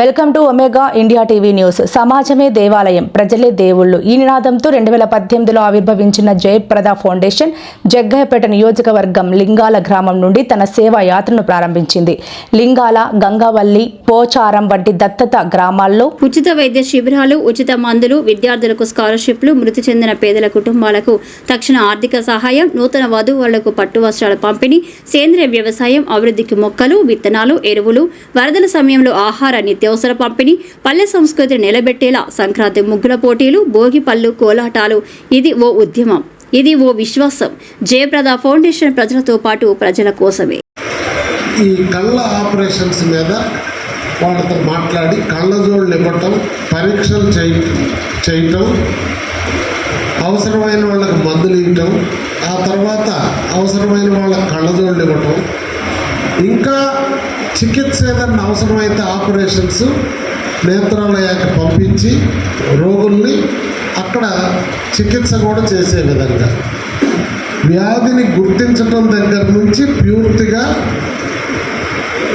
Welcome to Omega India TV news. సమాజమే దేవాలయం. ప్రజలే దేవుళ్ళు. ఈ నినాదంతో రెండు వేల పద్దెనిమిదిలో ఆవిర్భవించిన జయప్రద ఫౌండేషన్ జగ్గయ్యపేట నియోజకవర్గం లింగాల గ్రామం నుండి తన సేవా యాత్రను ప్రారంభించింది. లింగాల గంగావల్లి పోచారం వంటి దత్తత గ్రామాల్లో ఉచిత వైద్య శిబిరాలు ఉచిత మందులు విద్యార్థులకు స్కాలర్షిప్లు మృతి చెందిన పేదల కుటుంబాలకు తక్షణ ఆర్థిక సహాయం నూతన వధువులకు పట్టు వస్త్రాల పంపిణీ సేంద్రియ వ్యవసాయం అభివృద్ధికి మొక్కలు విత్తనాలు ఎరువులు వరదల సమయంలో ఆహార నిత్యావసర పంపిణీ పల్లె సంస్కృతి నిలబెట్టేలా సంక్రాంతి ముగ్గుల పోటీలు భోగి పళ్ళు కోలాటాలు. ఇది ఓ ఉద్యమం. ఇది ఓ విశ్వాసం. జయప్రద ఫౌండేషన్ ప్రజలతో పాటు ప్రజల కోసమే. ఈ కళ్ళ ఆపరేషన్స్ మీద వాళ్ళతో మాట్లాడి కళ్ళజోళ్ళు ఇవ్వటం పరీక్షలు చేయ చేయటం అవసరమైన వాళ్ళకి మందులు ఇవ్వటం ఆ తర్వాత అవసరమైన వాళ్ళకి కళ్ళజోళ్ళు ఇవ్వటం ఇంకా చికిత్స ఏదన్నా అవసరమైతే ఆపరేషన్స్ నేత్రాలయానికి పంపించి రోగుల్ని అక్కడ చికిత్స కూడా చేసే విధంగా. వ్యాధిని గుర్తించటం దగ్గర నుంచి పూర్తిగా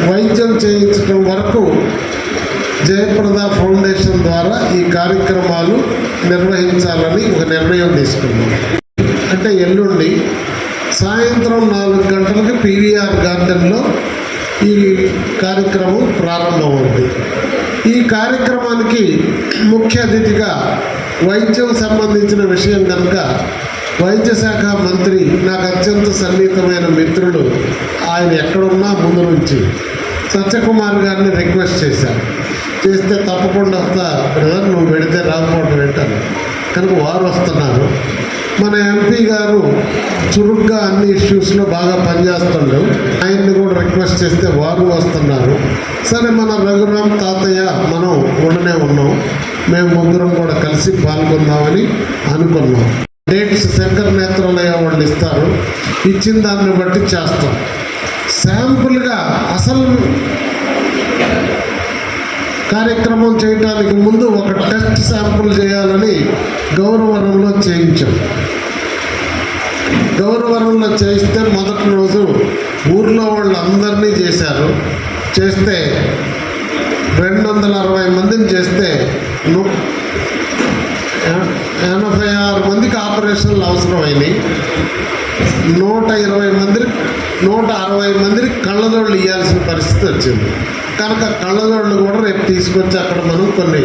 వైద్యం చేయించడం వరకు జయప్రద ఫౌండేషన్ ద్వారా ఈ కార్యక్రమాలు నిర్వహించాలని ఒక నిర్ణయం తీసుకున్నాం. అంటే ఎల్లుండి సాయంత్రం నాలుగు గంటలకు పీవీఆర్ గార్డెన్లో ఈ కార్యక్రమం ప్రారంభమవుతుంది. ఈ కార్యక్రమానికి ముఖ్య అతిథిగా వైద్యం సంబంధించిన విషయం కనుక వైద్య శాఖ మంత్రి నాకు అత్యంత సన్నిహితమైన మిత్రుడు ఆయన ఎక్కడున్నా ముందు నుంచి సత్యకుమార్ గారిని రిక్వెస్ట్ చేశాను. చేస్తే తప్పకుండా వస్తా బ్రదర్ నువ్వు పెడితే రాకపోవడం ఏంటని. కనుక వారు వస్తున్నారు. మన ఎంపీ గారు చురుగ్గా అన్ని ఇష్యూస్లో బాగా పనిచేస్తుండ్రు. ఆయన్ని కూడా రిక్వెస్ట్ చేస్తే వారు వస్తున్నారు. సరే మన రఘురామ్ తాతయ్య మనం ఉండనే ఉన్నాం. మేము ముగ్గురం కూడా కలిసి పాల్గొందామని అనుకున్నాం. డేట్స్ శంకర్ నేత్రాలయ వాళ్ళు ఇస్తారు. ఇచ్చిన దాన్ని బట్టి చేస్తాం. శాంపుల్గా అసలు కార్యక్రమం చేయడానికి ముందు ఒక టెస్ట్ శాంపుల్ చేయాలని గౌరవరంలో చేయించాం. గౌరవరంలో చేస్తే మొదటి రోజు ఊర్లో వాళ్ళందరినీ చేశారు. చేస్తే రెండు వందల అరవై మందిని చేస్తే ఎనభై ఆరు మందికి ఆపరేషన్లు అవసరమైనవి నూట ఇరవై మంది నూట అరవై మందికి కళ్ళజోళ్ళు ఇవ్వాల్సిన పరిస్థితి వచ్చింది. కనుక కళ్ళజోళ్ళు కూడా రేపు తీసుకొచ్చి అక్కడ మనం కొన్ని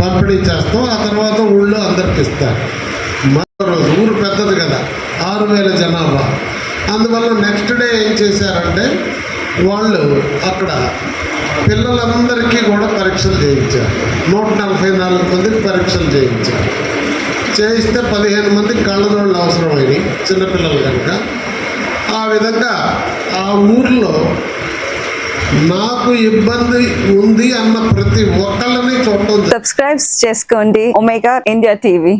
పంపిణీ చేస్తాం. ఆ తర్వాత ఊళ్ళో అందరికి ఇస్తారు. మరో రోజు ఊరు పెద్దది కదా. వేల జనాభా అందువల్ల నెక్స్ట్ డే ఏం చేశారంటే వాళ్ళు అక్కడ పిల్లలందరికీ కూడా పరీక్షలు చేయించారు. నూట నలభై నాలుగు మందికి పరీక్షలు చేయించారు. చేయిస్తే పదిహేను మందికి కళ్ళదోళ్ళు అవసరమైనవి చిన్నపిల్లలు కనుక. ఆ విధంగా ఆ ఊర్లో నాకు ఇబ్బంది ఉంది అన్న ప్రతి ఒక్కళ్ళని చూడటం సబ్స్క్రైబ్ చేసుకోండి ఒమేగా ఇండియా టీవీ